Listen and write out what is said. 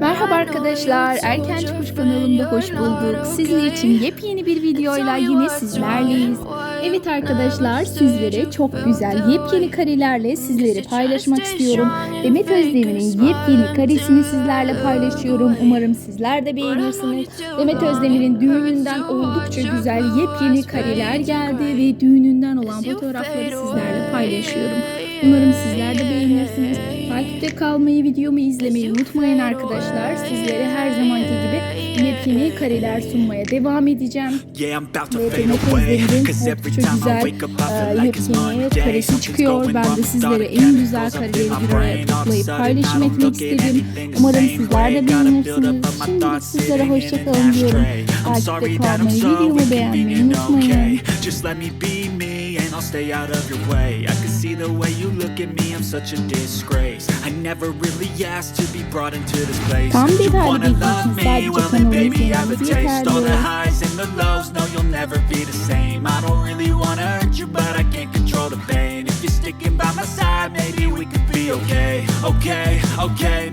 Merhaba arkadaşlar, Erken Çıkış kanalımda hoş bulduk. Sizler için yepyeni bir videoyla yine sizlerleyiz. Evet arkadaşlar, sizlere çok güzel yepyeni karelerle sizleri paylaşmak istiyorum. Demet Özdemir'in yepyeni karesini sizlerle paylaşıyorum. Umarım sizler de beğenirsiniz. Demet Özdemir'in düğününden oldukça güzel yepyeni kareler geldi ve düğününden olan fotoğrafları sizlerle paylaşıyorum. Umarım sizler de beğenirsiniz. Takipte kalmayı, videomu izlemeyi unutmayın arkadaşlar. Sizlere her zamanki gibi yepyeni kareler sunmaya devam edeceğim. Ve Demet. Özdemir'in oldukça güzel e, yepyeni karesi çıkıyor. Ben de sizlere en güzel kareleri bir araya toplayıp paylaşım etmek istedim. Umarım sizler de beğenirsiniz. Şimdilik sizlere sitting hoşça in an kalın diyorum. Takipte kalmayı, videomu beğenmeyi unutmayın. Just let me be me and I'll stay out of your way. I see the way you look at me, I'm such a disgrace. I never really asked to be brought into this place. Tam You detaylı wanna love me? sadece Well then kanalı baby have a taste. All the yeterli. highs and the lows, no you'll never be the same. I don't really wanna hurt you, but I can't control the pain. If you're sticking by my side, maybe we could be okay, okay, okay.